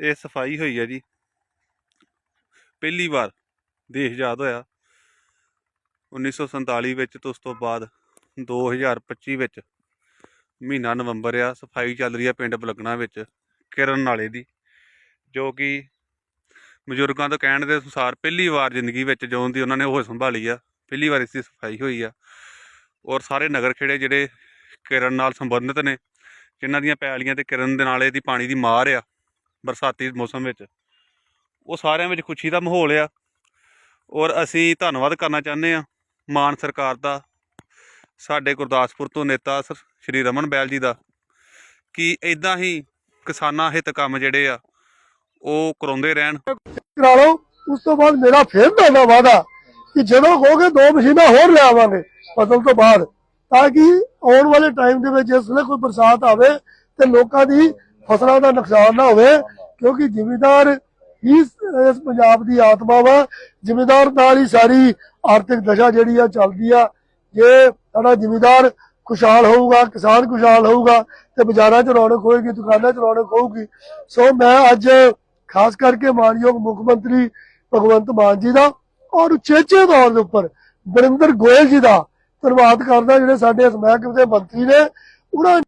ਇਹ ਸਫ਼ਾਈ ਹੋਈ ਹੈ ਜੀ। ਪਹਿਲੀ ਵਾਰ ਦੇਸ਼ ਆਜ਼ਾਦ ਹੋਇਆ। 1947 ਵਿੱਚ ਤੇ ਉਸ ਤੋਂ ਬਾਅਦ 2025 ਵਿੱਚ ਮਹੀਨਾ ਨਵੰਬਰ ਆ, ਸਫ਼ਾਈ ਚੱਲ ਰਹੀ ਆ ਪਿੰਡ ਬਲਗਣਾ ਵਿੱਚ, ਕਿਰਨ ਨਾਲੇ ਦੀ, ਜੋ ਕਿ ਬਜ਼ੁਰਗਾਂ ਤੋਂ ਕਹਿਣ ਦੇ ਅਨੁਸਾਰ ਪਹਿਲੀ ਵਾਰ ਜ਼ਿੰਦਗੀ ਵਿੱਚ ਜਿਉਣ ਦੀ ਉਹਨਾਂ ਨੇ ਉਹ ਸੰਭਾਲੀ ਆ। ਪਹਿਲੀ ਵਾਰ ਇਸ ਦੀ ਸਫ਼ਾਈ ਹੋਈ ਆ। ਔਰ ਸਾਰੇ ਨਗਰ ਖੇੜੇ ਜਿਹੜੇ ਕਿਰਨ ਨਾਲ ਸੰਬੰਧਿਤ ਨੇ, ਜਿਨ੍ਹਾਂ ਦੀਆਂ ਪੈਲੀਆਂ ਤੇ ਕਿਰਨ ਦੇ ਨਾਲੇ ਦੀ ਪਾਣੀ ਦੀ ਮਾਰ ਆ ਬਰਸਾਤੀ ਮੌਸਮ ਵਿੱਚ। ਉਹ ਸਾਰਿਆਂ ਵਿੱਚ ਖੁਸ਼ੀ ਦਾ ਮਾਹੌਲ ਆ। ਔਰ ਅਸੀਂ ਧੰਨਵਾਦ ਕਰਨਾ ਚਾਹੁੰਦੇ ਆ ਮਾਨ ਸਰਕਾਰ ਦਾ, ਸਾਡੇ ਗੁਰਦਾਸਪੁਰ ਤੋਂ ਨੇਤਾ ਸ਼੍ਰੀ ਰਮਨ ਬੈਲ ਜੀ ਦਾ, ਕਿ ਇਦਾਂ ਹੀ ਕਿਸਾਨਾਂ ਹਿੱਤ ਕੰਮ ਜਿਹੜੇ ਆ, ਉਹ ਕਰਾਉਂਦੇ ਰਹਿਣ। ਕਰਾ ਲਓ, ਉਸ ਤੋਂ ਬਾਅਦ ਮੇਰਾ ਫੇਰ ਤੁਹਾਡਾ ਵਾਦਾ ਕਿ ਜਦੋਂ ਕਹੋਗੇ ਦੋ ਮਸ਼ੀਨਾਂ ਹੋਰ ਲਿਆਵਾਂਗੇ ਫਸਲ ਤੋਂ ਬਾਅਦ, ਤਾਂ ਕਿ ਆਉਣ ਵਾਲੇ ਟਾਈਮ ਦੇ ਵਿੱਚ ਜਿਸ ਵੇਲੇ ਕੋਈ ਬਰਸਾਤ ਆਵੇ ਤੇ ਲੋਕਾਂ ਦੀ ਫਸਲਾਂ ਦਾ ਨੁਕਸਾਨ ਨਾ ਹੋਵੇ ਕਿਉਂਕਿ ਜ਼ਿਮੀਦਾਰ ਹੀ ਇਸ ਪੰਜਾਬ ਦੀ ਆਤਮਾ ਵਾ। ਜ਼ਿਮੀਦਾਰ ਨਾਲ ਹੀ ਸਾਰੀ ਆਰਥਿਕ ਦਸ਼ਾ ਜਿਹੜੀ ਆ ਚੱਲਦੀ ਆ। ਜੇ ਸਾਡਾ ਜ਼ਿਮੀਦਾਰ ਖੁਸ਼ਹਾਲ ਹੋਊਗਾ, ਕਿਸਾਨ ਖੁਸ਼ਹਾਲ ਹੋਊਗਾ, ਤੇ ਬਾਜ਼ਾਰਾਂ 'ਚ ਰੌਣਕ ਹੋਏਗੀ, ਦੁਕਾਨਾਂ 'ਚ ਰੌਣਕ ਹੋਊਗੀ। ਸੋ ਮੈਂ ਅੱਜ ਖਾਸ ਕਰਕੇ ਮਾਨਯੋਗ ਮੁੱਖ ਮੰਤਰੀ ਭਗਵੰਤ ਮਾਨ ਜੀ ਦਾ ਔਰ ਉਚੇਚੇ ਤੌਰ ਦੇ ਉੱਪਰ ਬਰਿੰਦਰ ਗੋਇਲ ਜੀ ਦਾ ਧੰਨਵਾਦ ਕਰਦਾ। ਜਿਹੜੇ ਸਾਡੇ ਇਸ ਮਹਿਕਮੇ ਦੇ ਮੰਤਰੀ ਨੇ, ਉਹਨਾਂ